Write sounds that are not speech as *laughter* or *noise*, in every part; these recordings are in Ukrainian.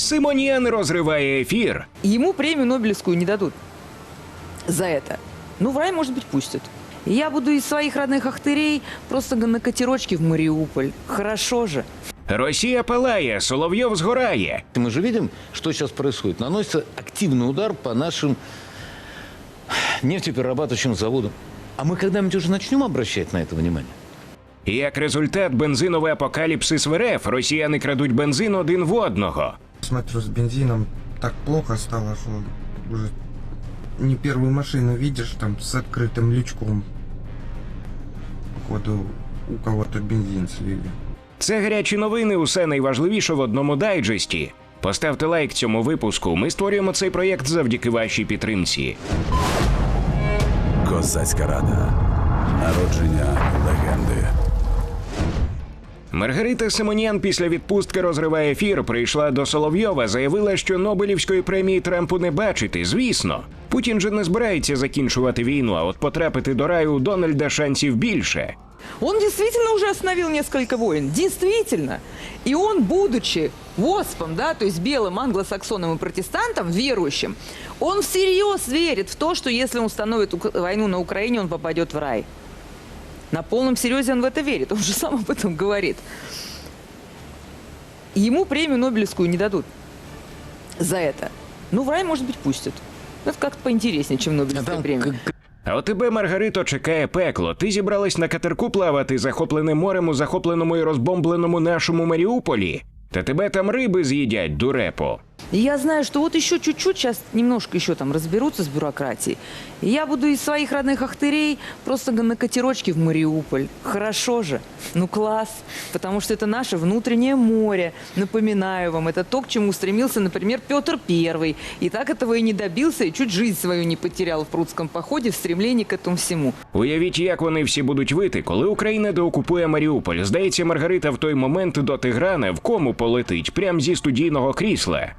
Симоніан розриває ефір. Ему премию Нобелевскую не дадут за это. Ну, в рай, может быть, пустят. Я буду из своих родных Ахтырей просто на катерочке в Мариуполь. Хорошо же. Росія палає, Соловйов згорає. Мы же видим, что сейчас происходит. Наносится активный удар по нашим нефтеперерабатывающим заводам. А мы когда-нибудь уже начнем обращать на это внимание? І Як результат, бензиновий апокаліпсис в РФ, росіяни крадуть бензин один в одного. Смотрю, с бензином так плохо стало, что уже не первую машину видишь там с открытым лючком. Походу, у кого-то бензин слили. Це гарячі новини. Усе найважливіше в одному дайджесті. Поставте лайк цьому випуску. Ми створюємо цей проєкт завдяки вашій підтримці. Козацька рада. Народження легенди. Маргарита Симоніан після відпустки розриває ефір. Прийшла до Соловйова, заявила, що Нобелівської премії Трампу не бачити. Звісно, Путін же не збирається закінчувати війну, а от потрапити до раю у Дональда шансів більше. Он действительно уже остановил несколько войн. Действительно. И он, будучи ВОСПом, да, то есть белым англосаксоном и протестантом, верующим, он всерьез верит в то, что если он установит войну на Украине, он попадет в рай. На полном серьезе он в это верит. Он же сам об этом говорит. Ему премию Нобелевскую не дадут за это. Ну, в рай, может быть, пустят. Это как-то поинтереснее, чем Нобелевская Там премия. как- А от тебе, Маргарито, чекає пекло. Ти зібралась на катерку плавати, захопленим морем у захопленому і розбомбленому нашому Маріуполі. Та тебе там риби з'їдять, дурепо. И я знаю, что вот еще чуть-чуть, сейчас немножко еще там разберутся с бюрократией. И я буду из своих родных Ахтырей просто на катерочке в Мариуполь. Хорошо же. Ну класс. Потому что это наше внутреннее море. Напоминаю вам, это то, к чему стремился, например, Петр Первый. И так этого и не добился, и чуть жизнь свою не потерял в прудском походе в стремлении к этому всему. Уявіть, як вони всі будуть вити, коли Україна деокупує Маріуполь. Здається, Маргарита в той момент до Тиграна в кому полетить, прям зі студійного крісла.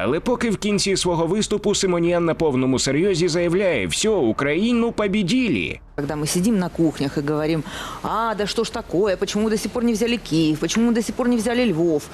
Але поки в кінці свого виступу Симоніан на повному серйозі заявляє: все, Україну побіділі. Когда мы сидим на кухнях и говорим, а, да что ж такое, почему до сих пор не взяли Киев, почему до сих пор не взяли Львов,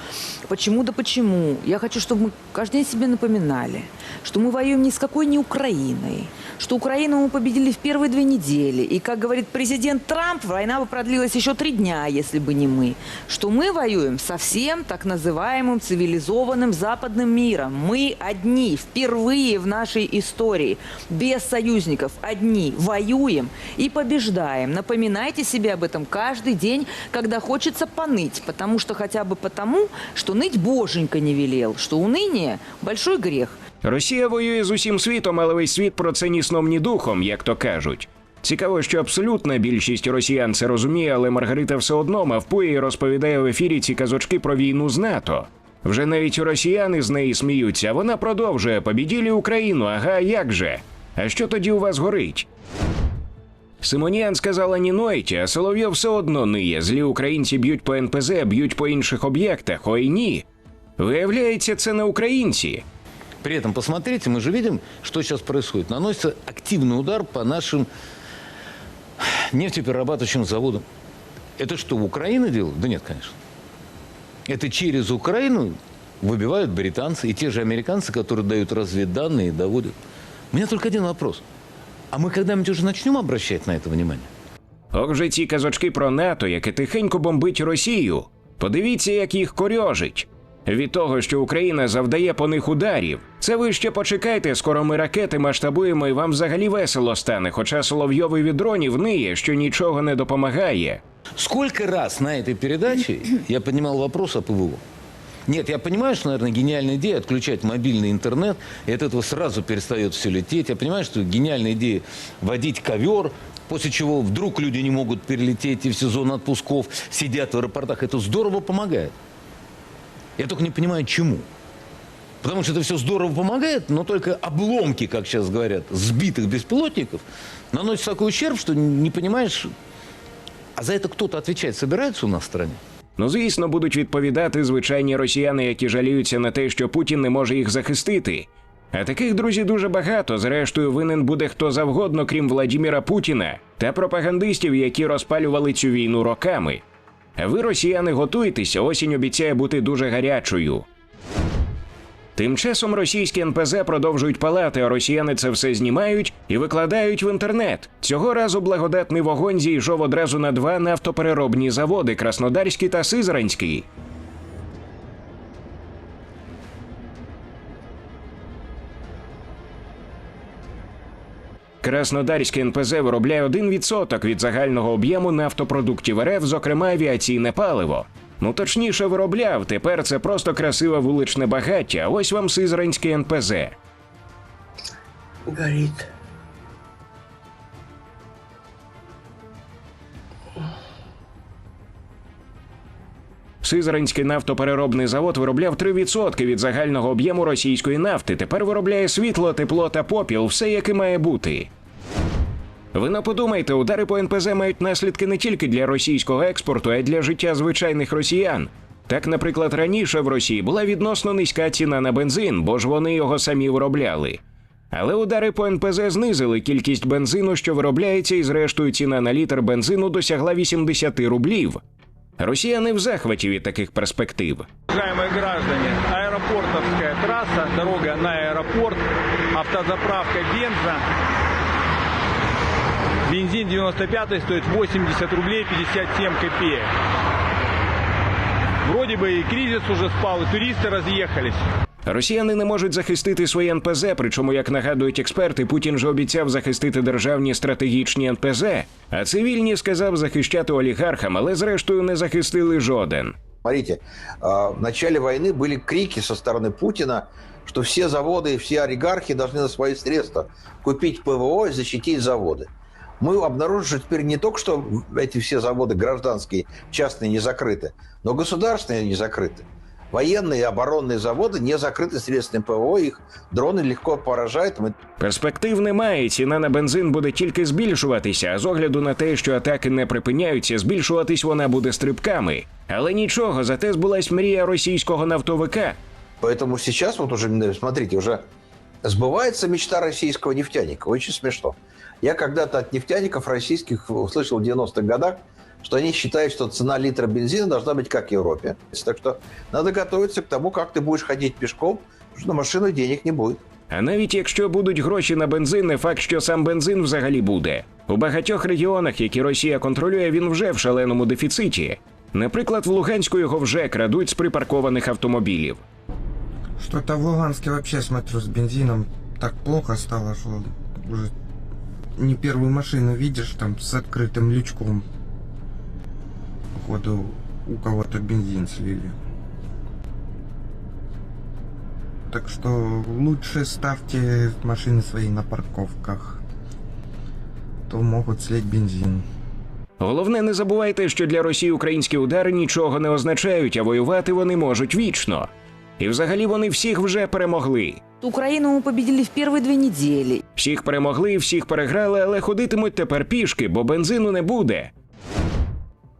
почему да почему. Я хочу, чтобы мы каждый день себе напоминали, что мы воюем ни с какой не Украиной, что Украину мы победили в первые две недели. И, как говорит президент Трамп, война бы продлилась еще три дня, если бы не мы. Что мы воюем со всем так называемым цивилизованным западным миром. Мы одни, впервые в нашей истории, без союзников, одни, воюем и побеждаем. Напоминайте себе об этом каждый день, когда хочется поныть, потому что хотя бы потому, что ныть Боженька не велел, что уныние – большой грех. Росія воює з усім світом, але весь світ про це ні сном, ні духом, як то кажуть. Цікаво, що абсолютна більшість росіян це розуміє, але Маргарита все одно мавпує і розповідає в ефірі ці казочки про війну з НАТО. Вже навіть росіяни з неї сміються. а Вона продовжує побіділі Україну. Ага, як же? А що тоді у вас горить? Симоніан сказала ні нойте, а Соловйов все одно ниє. Злі українці б'ють по НПЗ, б'ють по інших об'єктах. Ой ні. Виявляється, це не українці. При этом, посмотрите, мы же видим, что сейчас происходит. Наносится активный удар по нашим нефтеперерабатывающим заводам. Это что, Украина делает? Да нет, конечно. Это через Украину выбивают британцы и те же американцы, которые дают разведданные и доводят. У меня только один вопрос. А мы когда-нибудь уже начнем обращать на это внимание? Ох же ці казочки про НАТО, яке тихенько бомбить Росію. Подивіться, як їх корьожить. Від того, що Україна завдає по них ударів. Це ви ще почекайте, скоро ми ракети масштабуємо і вам взагалі весело стане, хоча Соловйовий від дронів ниє, що нічого не допомагає. Сколько раз на этой передаче я поднимал вопрос о ПВО? Нет, я понимаю, что, наверное, гениальная идея отключать мобильный интернет, и от этого сразу перестает все лететь. Я понимаю, что гениальная идея водить ковер, после чего вдруг люди не могут перелететь и в сезон отпусков сидят в аэропортах. Это здорово помогает. Я только не понимаю, чему. Потому что это все здорово помогает, но только обломки, как сейчас говорят, сбитых беспилотников наносят такой ущерб, что не понимаешь, а за это кто-то отвечать собирается у нас в стране? Ну, звісно, будуть відповідати звичайні росіяни, які жаліються на те, що Путін не може їх захистити. А таких друзів дуже багато. Зрештою, винен буде хто завгодно, крім Владіміра Путіна та пропагандистів, які розпалювали цю війну роками. Ви, росіяни, готуйтеся, осінь обіцяє бути дуже гарячою. Тим часом російські НПЗ продовжують палати, а росіяни це все знімають і викладають в інтернет. Цього разу благодатний вогонь зійшов одразу на два нафтопереробні заводи Краснодарський та Сизранський. Краснодарський НПЗ виробляє 1% від загального об'єму нафтопродуктів РФ, зокрема авіаційне паливо. Ну точніше виробляв, тепер це просто красиве вуличне багаття. Ось вам Сизранський НПЗ. горит. Сизранський нафтопереробний завод виробляв 3% від загального об'єму російської нафти. Тепер виробляє світло, тепло та попіл, все яке має бути. Ви не подумайте, удари по НПЗ мають наслідки не тільки для російського експорту, а й для життя звичайних росіян. Так, наприклад, раніше в Росії була відносно низька ціна на бензин, бо ж вони його самі виробляли. Але удари по НПЗ знизили кількість бензину, що виробляється, і зрештою ціна на літр бензину досягла 80 рублів. Росіяни в захваті від таких перспектив. Уважаемые граждане, аэропортовская трасса, дорога на аэропорт, автозаправка бенза. Бензин 95 стоит 80 рублей 57 копеек. Вроде бы и кризис уже спал, и туристы разъехались. Росіяни не можуть захистити свої НПЗ, причому, як нагадують експерти, Путін же обіцяв захистити державні стратегічні НПЗ, а цивільні сказав захищати олігархам, але зрештою не захистили жоден. Смотрите, а, в начале войны были крики со стороны Путина, что все заводы и все олигархи должны на свои средства купить ПВО и защитить заводы. Мы обнаружили, что теперь не только что эти все заводы гражданские, частные не закрыты, но государственные не закрыты. Военные и оборонные заводы не закрыты средствами ПВО, их дроны легко поражают. Мы Перспектив немає, ціна на бензин буде тільки збільшуватися, а з огляду на те, що атаки не припиняються, збільшуватись вона буде стрибками. Але нічого, зате збулась мрія російського нафтовика. Поэтому сейчас вот уже, э, смотрите, уже сбывается мечта российского нефтяника. Очень смешно. Я когда-то от нефтяников российских услышал в 90-х годах, что они считают, что цена литра бензина должна быть как в Европе. Так что надо готовиться к тому, как ты будешь ходить пешком, потому что на машину денег не будет. А навіть якщо будуть гроші на бензин, не факт, що сам бензин взагалі буде. У багатьох регіонах, які Росія контролює, він вже в шаленому дефіциті. Наприклад, в Луганську його вже крадуть з припаркованих автомобілів. Что-то в Луганске вообще, смотрю, с бензином так плохо стало, что уже не первую машину видишь там с открытым лючком. Походу, у кого-то бензин слили. Так что лучше ставьте машины свои на парковках. То могут слить бензин. Головне, не забувайте, що для Росії українські удари нічого не означають, а воювати вони можуть вічно. І взагалі вони всіх вже перемогли. Украину мы победили в первые две недели. Всіх перемогли, всіх переграли, але ходитимуть тепер пішки, бо бензину не буде.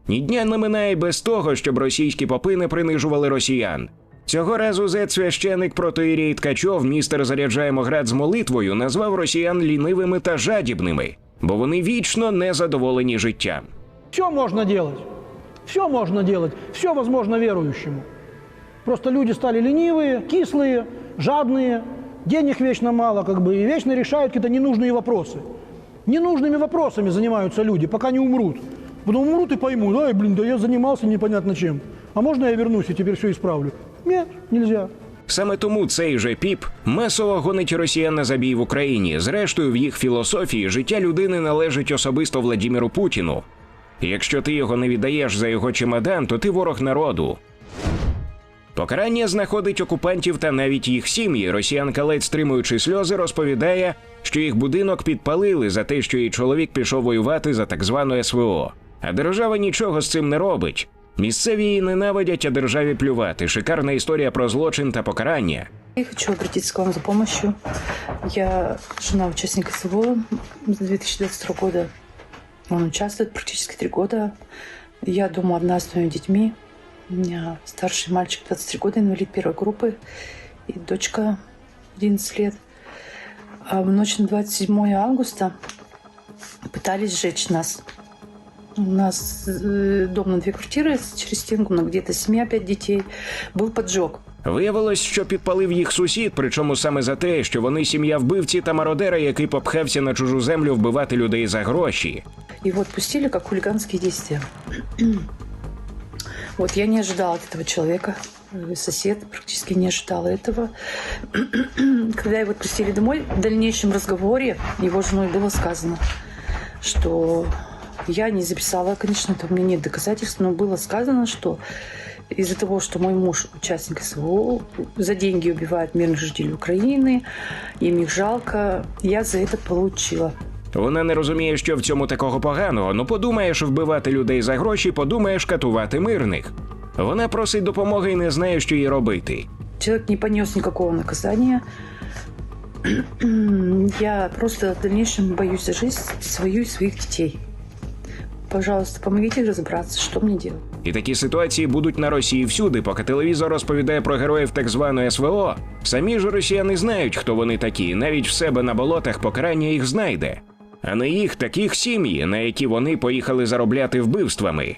Ні дня не минає й без того, щоб російські попи не принижували росіян. Цього разу зет-священик протоїрій Ткачов, містер заряджаємо град з молитвою, назвав росіян лінивими та жадібними, бо вони вічно не задоволені життям. Все можно делать. Все можно делать. Все возможно верующему. Просто люди стали ленивые, кислые, жадные, денег вечно мало, как бы, и вечно решают какие-то ненужные вопросы. Ненужными вопросами занимаются люди, пока не умрут. Потом умрут и поймут, ай, блин, да я занимался непонятно чем. А можно я вернусь и теперь все исправлю? Нет, нельзя. Саме тому цей же піп масово гонить росіян на забій в Україні. Зрештою, в їх філософії життя людини належить особисто Владіміру Путіну. Якщо ти його не віддаєш за його чемодан, то ти ворог народу. Покарання знаходить окупантів та навіть їх сім'ї. Росіянка, ледь стримуючи сльози, розповідає, що їх будинок підпалили за те, що її чоловік пішов воювати за так звану СВО. А держава нічого з цим не робить. Місцеві її ненавидять, а державі плювати. Шикарна історія про злочин та покарання. Я хочу обратиться к вам за помощью. Я жена участника СВО с 2022 года. Он участвует практически три года. Я дома одна с двумя детьми. У меня старший мальчик 23 года, инвалид первой группы, и дочка 11 лет. А в ночь на 27 августа пытались сжечь нас. У нас э, дом на две квартиры через стенку, на где-то семья, пять детей. Был поджог. Виявилось, що підпалив їх сусід, причому саме за те, що вони сім'я вбивці та мародера, який попхався на чужу землю вбивати людей за гроші. Его отпустили как хулиганские действия. Вот я не ожидала от этого человека. Э, Сосед практически не ожидала этого. Когда *clears throat* его отпустили домой, в дальнейшем разговоре его женой было сказано, что я не записала, конечно, это у меня нет доказательств, но было сказано, что из-за того, что мой муж участник СВО, за деньги убивает мирных жителей Украины, им их жалко, я за это получила. вона не розуміє, що в цьому такого поганого. Ну подумаєш вбивати людей за гроші, подумаєш катувати мирних. Вона просить допомоги і не знає, що їй робити. Человек не понес никакого наказания. *clears throat* Я просто в дальнейшем боюсь за жизнь свою и своих детей. Пожалуйста, помогите разобраться, что мне делать. І такі ситуації будуть на Росії всюди, поки телевізор розповідає про героїв так званої СВО. Самі ж росіяни знають, хто вони такі. Навіть в себе на болотах покарання їх знайде А не їх таких сім'ї, на які вони поїхали заробляти вбивствами.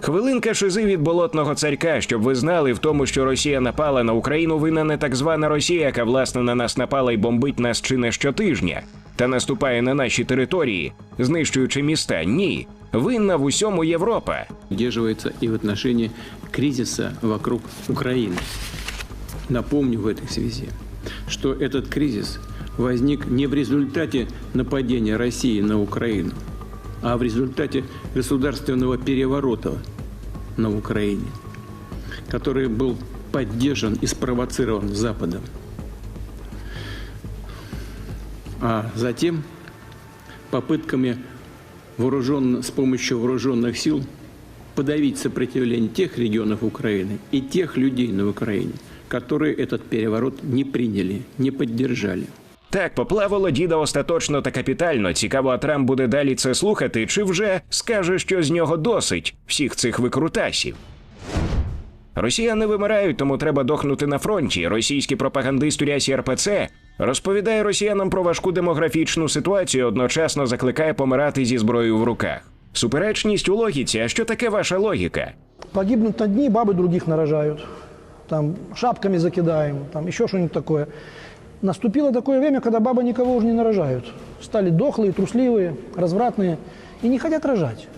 Хвилинка шизи від болотного царька, щоб ви знали в тому, що Росія напала на Україну, винна не так звана Росія, яка власне на нас напала і бомбить нас чи не щотижня, та наступає на наші території, знищуючи міста. Ні, винна в усьому Європа. удерживается и в отношении кризиса вокруг Украины. Напомню в этой связи, что этот кризис возник не в результате нападения России на Украину, а в результате государственного переворота на Украине, который был поддержан и спровоцирован Западом. А затем попытками вооружен, с помощью вооруженных сил подавить сопротивление тех регионов Украины и тех людей на Украине, которые этот переворот не приняли, не поддержали. Так, поплавало діда остаточно та капітально. Цікаво, а Трамп буде далі це слухати, чи вже скаже, що з нього досить всіх цих викрутасів. Росіяни вимирають, тому треба дохнути на фронті. Російський пропагандист у рясі РПЦ розповідає росіянам про важку демографічну ситуацію, одночасно закликає помирати зі зброєю в руках. Суперечність у логіці. А що таке ваша логіка? Погибнут одни, бабы других нарожают. Там шапками закидаем, там еще что-нибудь такое. Наступило такое время, когда бабы никого уже не нарожают. Стали дохлые, трусливые, развратные и не хотят рожать.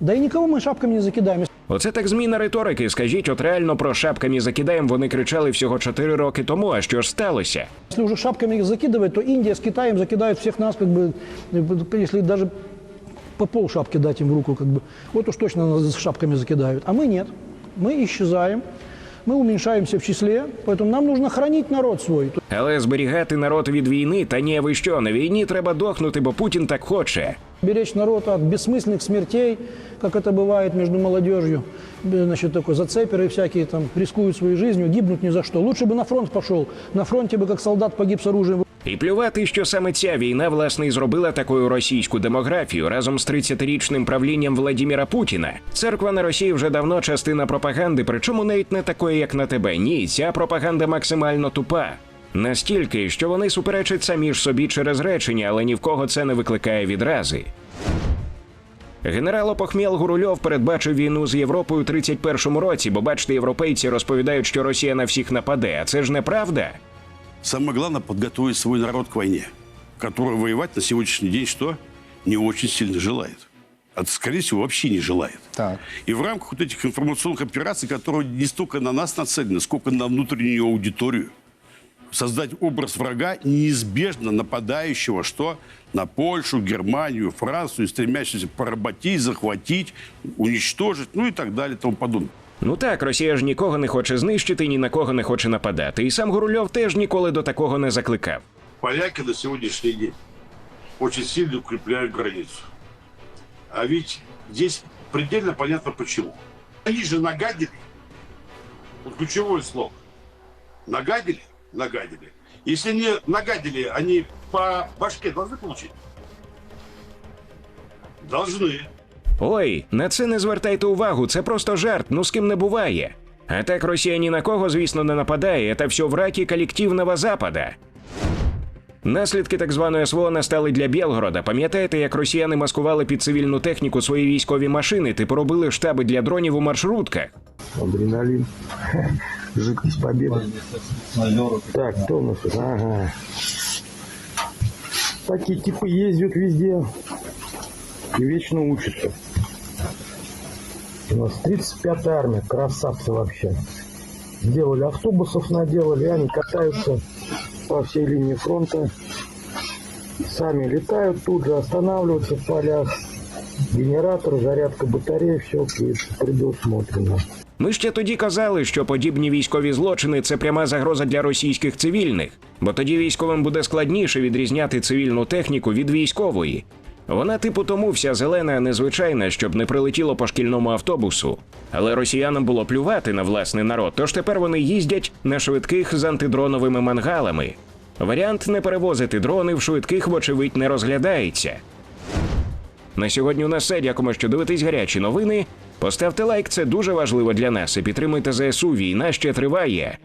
Да и никого мы шапками не закидаем. Оце так зміна риторики. Скажіть, от реально про шапками закидаємо. Вони кричали всього 4 роки тому. А що ж сталося? Если уже шапками их закидывать, то Индия с Китаем закидают всех нас, как бы, э, если даже по пол шапки дать им в руку, как бы, вот уж точно нас с шапками закидают. А мы нет. Мы исчезаем, мы уменьшаемся в числе, поэтому нам нужно хранить народ свой. Але зберігати народ від війни, та ні, ви що, на війні треба дохнути, бо Путін так хоче. Беречь народ от бессмысленных смертей, как это бывает между молодежью. Э, Значит, такой зацеперы всякие там рискуют своей жизнью, гибнут ни за что. Лучше бы на фронт пошел. На фронте бы как солдат погиб с оружием. І плювати, що саме ця війна власне і зробила такою російську демографію разом з 30-річним правлінням Владіміра Путіна. Церква на Росії вже давно частина пропаганди, причому навіть не такої, як на тебе. Ні, ця пропаганда максимально тупа. Настільки, що вони суперечать самі ж собі через речення, але ні в кого це не викликає відрази. Генерал Опохмєл Гурульов передбачив війну з Європою у 31-му році, бо бачите, європейці розповідають, що Росія на всіх нападе. А це ж неправда. Самое главное подготовить свой народ к войне, который воевать на сегодняшний день что? Не очень сильно желает. А, скорее всего, вообще не желает. Так. И в рамках вот этих информационных операций, которые не столько на нас нацелены, сколько на внутреннюю аудиторию, создать образ врага, неизбежно нападающего, что? На Польшу, Германию, Францию, стремящегося поработить, захватить, уничтожить, ну и так далее, и тому подобное. Ну так, Росія ж нікого не хоче знищити, ні на кого не хоче нападати. І сам Гурульов теж ніколи до такого не закликав. Поляки на сегодняшний день очень сильно укрепляют границу. А ведь здесь предельно понятно почему. Они же нагадили. Вот ключевое слово. Нагадили? Нагадили. Если не нагадили, они по башке должны получить? Должны. Ой, на це не звертайте увагу, це просто жарт, ну з ким не буває. А так Росія ні на кого, звісно, не нападає, це все в враки колективного Запада. Наслідки так званої СВО настали для Білгорода. Пам'ятаєте, як росіяни маскували під цивільну техніку свої військові машини, типу робили штаби для дронів у маршрутках? адреналин. *laughs* Жидкость победы. Так, кто у нас? Ага. Такие типы ездят везде и вечно учатся. У нас 35-я армия, красавцы вообще. Сделали автобусов, наделали, они катаются по всей линии фронта. Сами летают тут же, останавливаются в полях. Генератор, зарядка батареи, все предусмотрено. Ми ще тоді казали, що подібні військові злочини це пряма загроза для російських цивільних, бо тоді військовим буде складніше відрізняти цивільну техніку від військової. Вона типу тому вся зелена, незвичайна, щоб не прилетіло по шкільному автобусу. Але росіянам було плювати на власний народ, тож тепер вони їздять на швидких з антидроновими мангалами. Варіант не перевозити дрони в швидких, вочевидь, не розглядається. На сьогодні у нас все. Дякуємо, що дивитесь гарячі новини. Поставте лайк, це дуже важливо для нас. І підтримуйте ЗСУ. Війна ще триває.